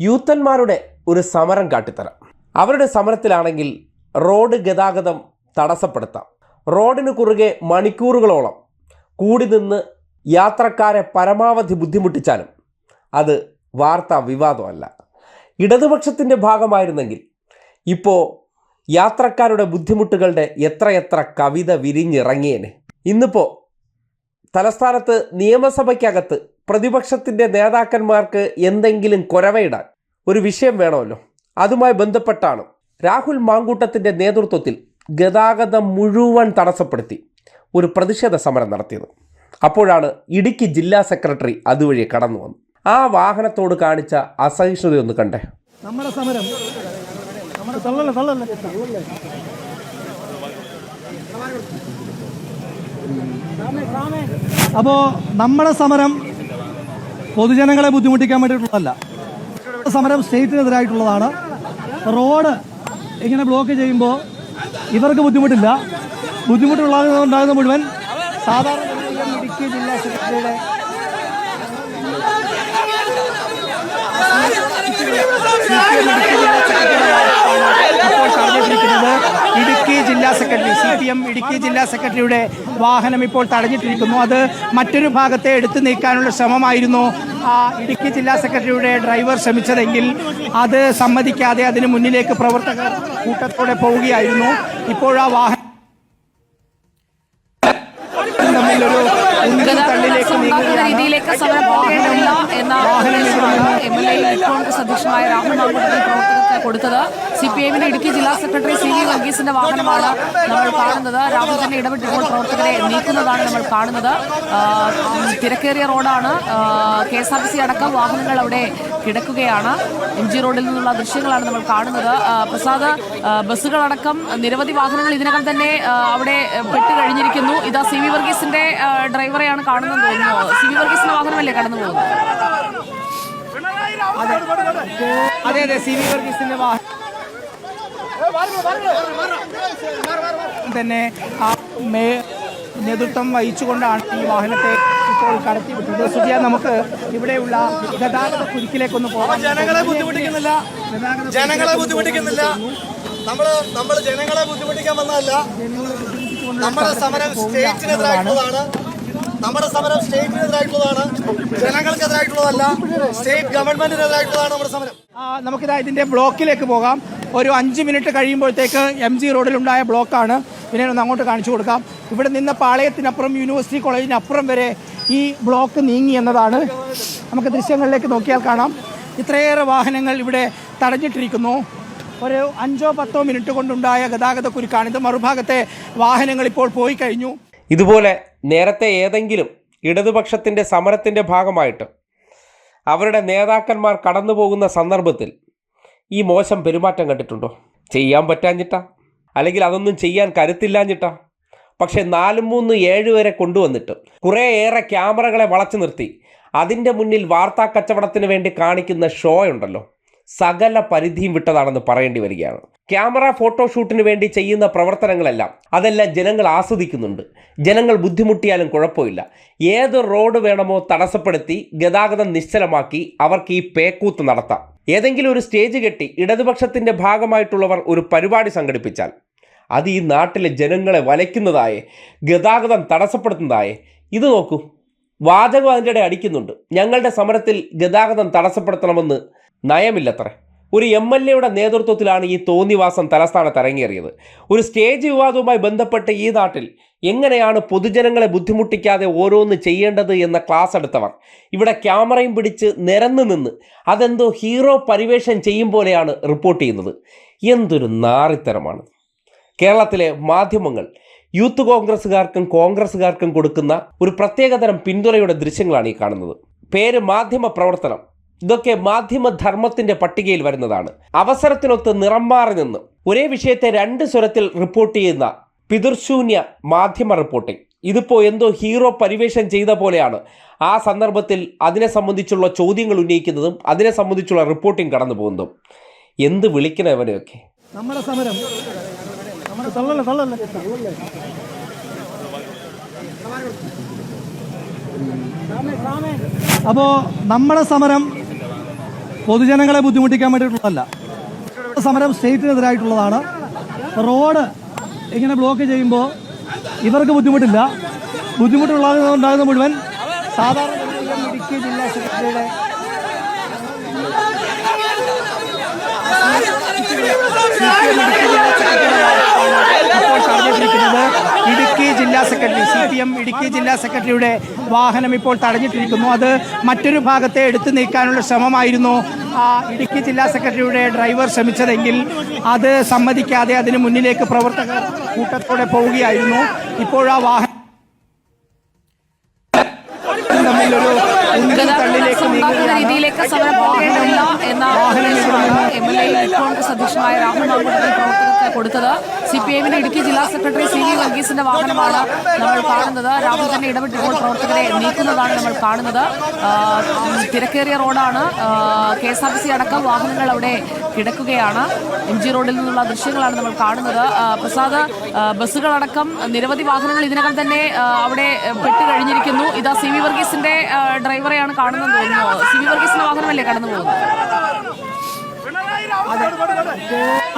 യൂത്തന്മാരുടെ ഒരു സമരം കാട്ടിത്തരാം. അവരുടെ സമരത്തിലാണെങ്കിൽ റോഡ് ഗതാഗതം തടസ്സപ്പെടുത്താം. റോഡിന് കുറുകെ മണിക്കൂറുകളോളം കൂടി നിന്ന് യാത്രക്കാരെ പരമാവധി ബുദ്ധിമുട്ടിച്ചാലും അത് വാർത്താ വിവാദമല്ല. ഇടതുപക്ഷത്തിന്റെ ഭാഗമായിരുന്നെങ്കിൽ ഇപ്പോൾ യാത്രക്കാരുടെ ബുദ്ധിമുട്ടുകളുടെ എത്രയെത്ര കവിത വിരിഞ്ഞിറങ്ങിയേനെ. ഇന്നിപ്പോൾ തലസ്ഥാനത്ത് നിയമസഭയ്ക്കകത്ത് പ്രതിപക്ഷത്തിന്റെ നേതാക്കന്മാർക്ക് എന്തെങ്കിലും കുരവയിടാൻ ഒരു വിഷയം വേണമല്ലോ. അതുമായി ബന്ധപ്പെട്ടാണ് രാഹുൽ മാങ്കൂട്ടത്തിന്റെ നേതൃത്വത്തിൽ ഗതാഗതം മുഴുവൻ തടസ്സപ്പെടുത്തി ഒരു പ്രതിഷേധ സമരം നടത്തിയത്. അപ്പോഴാണ് ഇടുക്കി ജില്ലാ സെക്രട്ടറി അതുവഴി കടന്നു വന്നു ആ വാഹനത്തോട് കാണിച്ച അസഹിഷ്ണുതയൊന്ന് കണ്ടേ. നമ്മുടെ സമരം. നമ്മുടെ അപ്പോൾ നമ്മുടെ സമരം പൊതുജനങ്ങളെ ബുദ്ധിമുട്ടിക്കാൻ വേണ്ടിയിട്ടുള്ളതല്ല. സമരം സ്റ്റേറ്റിനെതിരായിട്ടുള്ളതാണ്. റോഡ് ഇങ്ങനെ ബ്ലോക്ക് ചെയ്യുമ്പോൾ ഇവർക്ക് ബുദ്ധിമുട്ടില്ല. ബുദ്ധിമുട്ടുള്ളതുണ്ടാകുന്ന മുഴുവൻ സാധാരണ ഇടുക്കി ജില്ലാ സെക്രട്ടറിയുടെ ജില്ലാ തടഞ്ഞിട്ടിരിക്കുന്നത് ഇടുക്കി ജില്ലാ secretary C P M Idukki ജില്ലാ സെക്രട്ടറിയുടെ വാഹനം ഇപ്പോൾ തടഞ്ഞിട്ടിരിക്കുന്നു. അത് മറ്റൊരു ഭാഗത്തെ എടുത്തു നീക്കാനുള്ള ശ്രമമായിരുന്നു. ആ ഇടുക്കി ജില്ലാ സെക്രട്ടറിയുടെ ഡ്രൈവർ ശ്രമിച്ചതെങ്കിൽ അത് സമ്മതിക്കാതെ അതിന് മുന്നിലേക്ക് പ്രവർത്തകർ കൂട്ടത്തോടെ പോവുകയായിരുന്നു. ഇപ്പോൾ ആ വാഹനം തമ്മിലൊരു ഉന്തും തള്ളിലേക്ക് ഉണ്ടാക്കുന്ന രീതിയിലേക്ക് സമരം പോകേണ്ടതില്ല എന്ന നിർദ്ദേശമാണ് എം എൽ എ കോൺഗ്രസ് അധ്യക്ഷനായ രാഹുൽ മാങ്കുട്ടത്തിൽ പ്രവർത്തകർക്ക് കൊടുത്തത്. സി പി എമ്മിന്റെ ഇടുക്കി ജില്ലാ സെക്രട്ടറി സി വി വർഗീസിന്റെ വാഹനമാണ് നമ്മൾ കാണുന്നത്. രാഹുൽ തന്നെ ഇടപെട്ടിപ്പോൾ പ്രവർത്തകരെ നീക്കുന്നതാണ് നമ്മൾ കാണുന്നത്. തിരക്കേറിയ റോഡാണ്. K S R T C അടക്കം വാഹനങ്ങൾ അവിടെ കിടക്കുകയാണ്. എം ജി റോഡിൽ നിന്നുള്ള ദൃശ്യങ്ങളാണ് നമ്മൾ കാണുന്നത്. പ്രസാദ് ബസ്സുകളടക്കം നിരവധി വാഹനങ്ങൾ ഇതിനകം തന്നെ അവിടെ പെട്ട് കഴിഞ്ഞിരിക്കുന്നു. ഇതാ സി വി വർഗീസിന്റെ ഡ്രൈവറെയാണ് കാണുന്നത് തോന്നുന്നു സി വി വർഗീസിന്റെ വാഹനമല്ലേ കടന്നു പോകുന്നത് അതെ അതെ സി വി വർഗീസിന്റെ വാഹനം തന്നെ ആ മേ നേതൃത്വം വഹിച്ചുകൊണ്ടാണ് ഈ വാഹനത്തെ ഇപ്പോൾ കടത്തിവിട്ടത് സുജിയ നമുക്ക് ഇവിടെയുള്ള ഗതാഗത കുരുക്കിലേക്കൊന്ന് പോകാം. ജനങ്ങളെ ബുദ്ധിമുട്ടിക്കുന്നില്ല. ജനങ്ങളെ ബുദ്ധിമുട്ടിക്കുന്നില്ല. നമ്മൾ നമ്മൾ ജനങ്ങളെ ബുദ്ധിമുട്ടിക്കാൻ വന്നതല്ല. നമ്മുടെ സമരം സ്റ്റേറ്റിനെതിരായിട്ടുള്ളതാണ്. നമ്മുടെ സമരം സ്റ്റേറ്റിനെതിരായിട്ടുള്ളതാണ് ജനങ്ങൾക്കെതിരായിട്ടുള്ളതല്ല സ്റ്റേറ്റ് ഗവൺമെന്റിനെതിരായിട്ടുള്ളതാണ് നമ്മുടെ സമരം. നമുക്കിതാ ഇതിന്റെ ബ്ലോക്കിലേക്ക് പോകാം. ഒരു അഞ്ച് മിനിറ്റ് കഴിയുമ്പോഴത്തേക്ക് എം ജി റോഡിലുണ്ടായ ബ്ലോക്കാണ്. പിന്നെ ഒന്ന് അങ്ങോട്ട് കാണിച്ചു കൊടുക്കാം. ഇവിടെ നിന്ന് പാളയത്തിനപ്പുറം യൂണിവേഴ്സിറ്റി കോളേജിനപ്പുറം വരെ ഈ ബ്ലോക്ക് നീങ്ങി എന്നതാണ്. നമുക്ക് ദൃശ്യങ്ങളിലേക്ക് നോക്കിയാൽ കാണാം. ഇത്രയേറെ വാഹനങ്ങൾ ഇവിടെ തടഞ്ഞിട്ടിരിക്കുന്നു. ഒരു അഞ്ചോ പത്തോ മിനിറ്റ് കൊണ്ടുണ്ടായ ഗതാഗത കുരുക്കാണിത് മറുഭാഗത്തെ വാഹനങ്ങൾ ഇപ്പോൾ പോയി കഴിഞ്ഞു. ഇതുപോലെ നേരത്തെ ഏതെങ്കിലും ഇടതുപക്ഷത്തിന്റെ സമരത്തിന്റെ ഭാഗമായിട്ട് അവരുടെ നേതാക്കന്മാർ കടന്നു പോകുന്ന സന്ദർഭത്തിൽ ഈ മോശം പെരുമാറ്റം കണ്ടിട്ടുണ്ടോ? ചെയ്യാൻ പറ്റാഞ്ഞിട്ടാ? അല്ലെങ്കിൽ അതൊന്നും ചെയ്യാൻ കരുത്തില്ലാഞ്ഞിട്ടാ? പക്ഷേ നാലും മൂന്ന് ഏഴ് വരെ കൊണ്ടുവന്നിട്ട് കുറേയേറെ ക്യാമറകളെ വളച്ചു നിർത്തി അതിന്റെ മുന്നിൽ വാർത്താ കച്ചവടത്തിന് വേണ്ടി കാണിക്കുന്ന ഷോ ഉണ്ടല്ലോ. സകല പരിധിയും വിട്ടതാണെന്ന് പറയേണ്ടി വരികയാണ്. ക്യാമറ ഫോട്ടോഷൂട്ടിന് വേണ്ടി ചെയ്യുന്ന പ്രവർത്തനങ്ങളെല്ലാം അതെല്ലാം ജനങ്ങൾ ആസ്വദിക്കുന്നുണ്ട്. ജനങ്ങൾ ബുദ്ധിമുട്ടിയാലും കുഴപ്പമില്ല. ഏത് റോഡ് വേണമോ തടസ്സപ്പെടുത്തി ഗതാഗതം നിശ്ചലമാക്കി അവർക്ക് ഈ പേക്കൂത്ത് നടത്താം. ഏതെങ്കിലും ഒരു സ്റ്റേജ് കെട്ടി ഇടതുപക്ഷത്തിന്റെ ഭാഗമായിട്ടുള്ളവർ ഒരു പരിപാടി സംഘടിപ്പിച്ചാൽ അത് ഈ നാട്ടിലെ ജനങ്ങളെ വലയ്ക്കുന്നതായേ ഗതാഗതം തടസ്സപ്പെടുത്തുന്നതായേ. ഇത് നോക്കൂ. വാചകം അതിന്റെ അടിക്കുന്നുണ്ട്. ഞങ്ങളുടെ സമരത്തിൽ ഗതാഗതം തടസ്സപ്പെടുത്തണമെന്ന് നയമില്ലത്രേ. ഒരു എം എൽ എയുടെ നേതൃത്വത്തിലാണ് ഈ തോന്നിവാസം തലസ്ഥാനത്ത് ഇറങ്ങിയേറിയത് ഒരു സ്റ്റേജ് വിവാദവുമായി ബന്ധപ്പെട്ട ഈ നാട്ടിൽ എങ്ങനെയാണ് പൊതുജനങ്ങളെ ബുദ്ധിമുട്ടിക്കാതെ ഓരോന്ന് ചെയ്യേണ്ടത് എന്ന ക്ലാസ് എടുത്തവർ. ഇവിടെ ക്യാമറയും പിടിച്ച് നിരന്നു നിന്ന് അതെന്തോ ഹീറോ പരിവേഷം ചെയ്യും പോലെയാണ് റിപ്പോർട്ട് ചെയ്യുന്നത്. എന്തൊരു നാറിത്തരമാണ്. കേരളത്തിലെ മാധ്യമങ്ങൾ യൂത്ത് കോൺഗ്രസ്സുകാർക്കും കോൺഗ്രസ്സുകാർക്കും കൊടുക്കുന്ന ഒരു പ്രത്യേകതരം പിന്തുണയുടെ ദൃശ്യങ്ങളാണ് ഈ കാണുന്നത്. പേര് മാധ്യമ പ്രവർത്തനം ഇതൊക്കെ മാധ്യമധർമ്മത്തിന്റെ പട്ടികയിൽ വരുന്നതാണ്. അവസരത്തിനൊത്ത് നിറം മാറി നിന്ന് ഒരേ വിഷയത്തെ രണ്ട് സ്വരത്തിൽ റിപ്പോർട്ട് ചെയ്യുന്ന പിതൃശൂന്യ മാധ്യമ റിപ്പോർട്ടിംഗ് ഇതിപ്പോൾ എന്തോ ഹീറോ പരിവേഷം ചെയ്ത പോലെയാണ്. ആ സന്ദർഭത്തിൽ അതിനെ സംബന്ധിച്ചുള്ള ചോദ്യങ്ങൾ ഉന്നയിക്കുന്നതും അതിനെ സംബന്ധിച്ചുള്ള റിപ്പോർട്ടിംഗ് കടന്നു പോകുന്നതും. എന്ത് വിളിക്കണം ഇവനെയൊക്കെ? നമ്മുടെ സമരം. അപ്പോൾ നമ്മുടെ സമരം പൊതുജനങ്ങളെ ബുദ്ധിമുട്ടിക്കാൻ വേണ്ടിയിട്ടുള്ളതല്ല. സമരം സ്റ്റേറ്റിനെതിരായിട്ടുള്ളതാണ്. റോഡ് ഇങ്ങനെ ബ്ലോക്ക് ചെയ്യുമ്പോൾ ഇവർക്ക് ബുദ്ധിമുട്ടില്ല. ബുദ്ധിമുട്ടുണ്ടാകുന്ന മുഴുവൻ സാധാരണ ഇടുക്കി ജില്ലാ സെക്രട്ടറിയുടെ ജില്ലാ secretary C P M Idukki ജില്ലാ സെക്രട്ടറിയുടെ വാഹനം ഇപ്പോൾ തടഞ്ഞിട്ടിരിക്കുന്നു. അത് മറ്റൊരു ഭാഗത്തെ എടുത്തു നീക്കാനുള്ള ശ്രമമായിരുന്നു. ഇടുക്കി ജില്ലാ സെക്രട്ടറിയുടെ ഡ്രൈവർ ശ്രമിച്ചതെങ്കിൽ അത് സമ്മതിക്കാതെ അതിന് മുന്നിലേക്ക് പ്രവർത്തകർ കൂട്ടത്തോടെ പോവുകയായിരുന്നു. ഇപ്പോഴാ വാഹനം തമ്മിലൊരു രീതിയിലേക്ക് സമരം പോകേണ്ടതില്ല എന്ന എം എൽ എ കോൺഗ്രസ് അധ്യക്ഷനായ രാഹുൽ മാങ്കുട്ടത്തിൽ പ്രവർത്തകർക്ക് കൊടുത്തത്. സി പി എമ്മിന്റെ ഇടുക്കി ജില്ലാ സെക്രട്ടറി സി വി വർഗീസിന്റെ വാഹനമാണ് നമ്മൾ കാണുന്നത്. രാഹുൽ തന്നെ ഇടപെട്ടിപ്പോൾ പ്രവർത്തകരെ നീക്കുന്നതാണ് നമ്മൾ കാണുന്നത്. തിരക്കേറിയ റോഡാണ്. K S R T C അടക്കം വാഹനങ്ങൾ അവിടെ കിടക്കുകയാണ്. എം ജി റോഡിൽ നിന്നുള്ള ദൃശ്യങ്ങളാണ് നമ്മൾ കാണുന്നത്. പ്രസാദ് ബസ്സുകളടക്കം നിരവധി വാഹനങ്ങൾ ഇതിനകം തന്നെ അവിടെ പെട്ട് കഴിഞ്ഞിരിക്കുന്നു. ഇതാ സി വി വർഗീസിന്റെ ഡ്രൈവറെയാണ് കാണുന്നത് സി വി വർഗീസിന്റെ വാഹനമല്ലേ കടന്നു പോകുന്നത്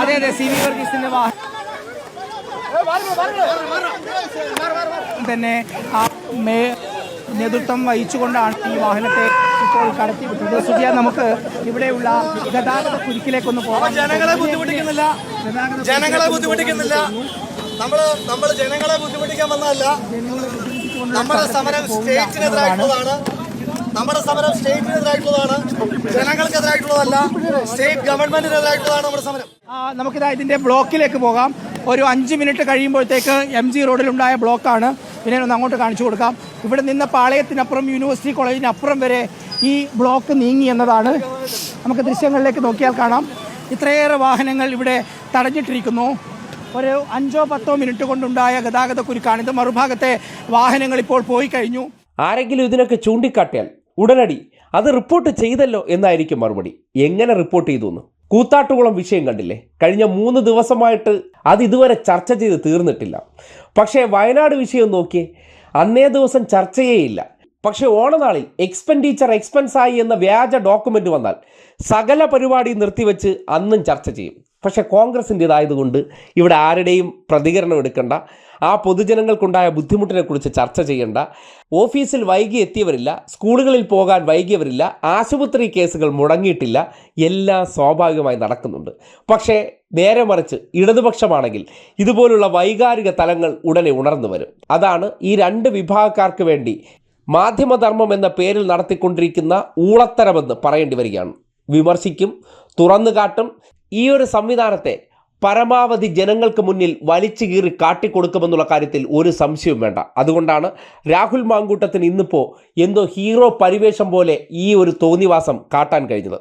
അതെ അതെ സി വി വർഗീസിന്റെ വാഹനം തന്നെ ആ മേ നേതൃത്വം വഹിച്ചുകൊണ്ടാണ് ഈ വാഹനത്തെ ഇപ്പോൾ കടത്തിവിട്ടത്. സുജിയ നമുക്ക് ഇവിടെയുള്ള ഗതാഗത കുരുക്കിലേക്കൊന്ന് പോകാം. ജനങ്ങളെ ബുദ്ധിമുട്ടിക്കുന്നില്ല. ജനങ്ങളെ ബുദ്ധിമുട്ടിക്കുന്നില്ല. നമ്മൾ നമ്മൾ ജനങ്ങളെ ബുദ്ധിമുട്ടിക്കാൻ വന്നതല്ല. നമ്മുടെ സമരം സ്റ്റേറ്റിനെതിരായിട്ടുള്ളതാണ്. നമ്മുടെ സമരം സ്റ്റേറ്റിനെതിരായിട്ടുള്ളതാണ് ജനങ്ങൾക്കെതിരായിട്ടുള്ളതല്ല സ്റ്റേറ്റ് ഗവൺമെന്റിനെതിരായിട്ടുള്ളതാണ് നമ്മുടെ സമരം. ആ, നമുക്കിതാ ഇതിന്റെ ബ്ലോക്കിലേക്ക് പോകാം. ഒരു അഞ്ച് മിനിറ്റ് കഴിയുമ്പോഴത്തേക്ക് എം ജി റോഡിലുണ്ടായ ബ്ലോക്കാണ്. പിന്നെ ഒന്ന് അങ്ങോട്ട് കാണിച്ചു കൊടുക്കാം. ഇവിടെ നിന്ന് പാളയത്തിനപ്പുറം യൂണിവേഴ്സിറ്റി കോളേജിനപ്പുറം വരെ ഈ ബ്ലോക്ക് നീങ്ങി എന്നതാണ്. നമുക്ക് ദൃശ്യങ്ങളിലേക്ക് നോക്കിയാൽ കാണാം. ഇത്രയേറെ വാഹനങ്ങൾ ഇവിടെ തടഞ്ഞിട്ടിരിക്കുന്നു. ഒരു അഞ്ചോ പത്തോ മിനിറ്റ് കൊണ്ടുണ്ടായ ഗതാഗത കുരുക്കാണിത് മറുഭാഗത്തെ വാഹനങ്ങൾ ഇപ്പോൾ പോയി കഴിഞ്ഞു. ആരെങ്കിലും ഇതിനൊക്കെ ചൂണ്ടിക്കാട്ടിയാൽ ഉടനടി അത് റിപ്പോർട്ട് ചെയ്തല്ലോ എന്നായിരിക്കും മറുപടി. എങ്ങനെ റിപ്പോർട്ട് ചെയ്തു എന്ന് കൂത്താട്ടുകുളം വിഷയം കണ്ടില്ലേ? കഴിഞ്ഞ മൂന്ന് ദിവസമായിട്ട് അത് ഇതുവരെ ചർച്ച ചെയ്ത് തീർന്നിട്ടില്ല. പക്ഷേ വയനാട് വിഷയം നോക്കിയേ അന്നേ ദിവസം ചർച്ചയേയില്ല പക്ഷേ ഓണനാളിൽ എക്സ്പെൻഡിച്ചർ എക്സ്പെൻസ് ആയി എന്ന വ്യാജ ഡോക്യുമെന്റ് വന്നാൽ സകല പരിപാടി നിർത്തിവെച്ച് അന്നും ചർച്ച ചെയ്യും. പക്ഷേ കോൺഗ്രസിന്റേതായതുകൊണ്ട് ഇവിടെ ആരുടെയും പ്രതികരണം എടുക്കണ്ട. ആ പൊതുജനങ്ങൾക്കുണ്ടായ ബുദ്ധിമുട്ടിനെ കുറിച്ച് ചർച്ച ചെയ്യേണ്ട. ഓഫീസിൽ വൈകി എത്തിയവരില്ല. സ്കൂളുകളിൽ പോകാൻ വൈകിയവരില്ല. ആശുപത്രി കേസുകൾ മുടങ്ങിയിട്ടില്ല. എല്ലാം സ്വാഭാവികമായി നടക്കുന്നുണ്ട്. പക്ഷേ നേരെ മറിച്ച് ഇടതുപക്ഷമാണെങ്കിൽ ഇതുപോലുള്ള വൈകാരിക തലങ്ങൾ ഉടനെ ഉണർന്നു വരും. അതാണ് ഈ രണ്ട് വിഭാഗക്കാർക്ക് വേണ്ടി മാധ്യമധർമ്മം എന്ന പേരിൽ നടത്തിക്കൊണ്ടിരിക്കുന്ന ഊളത്തരമെന്ന് പറയേണ്ടി വരികയാണ്. വിമർശിക്കും തുറന്നു കാട്ടും ഈ ഒരു സംവിധാനത്തെ പരമാവധി ജനങ്ങൾക്ക് മുന്നിൽ വലിച്ചു കീറി കാട്ടിക്കൊടുക്കുമെന്നുള്ള കാര്യത്തിൽ ഒരു സംശയവും വേണ്ട. അതുകൊണ്ടാണ് രാഹുൽ മാങ്കൂട്ടത്തിന് ഇന്നിപ്പോൾ എന്തോ ഹീറോ പരിവേഷം പോലെ ഈ ഒരു തോന്നിവാസം കാട്ടാൻ കഴിഞ്ഞത്.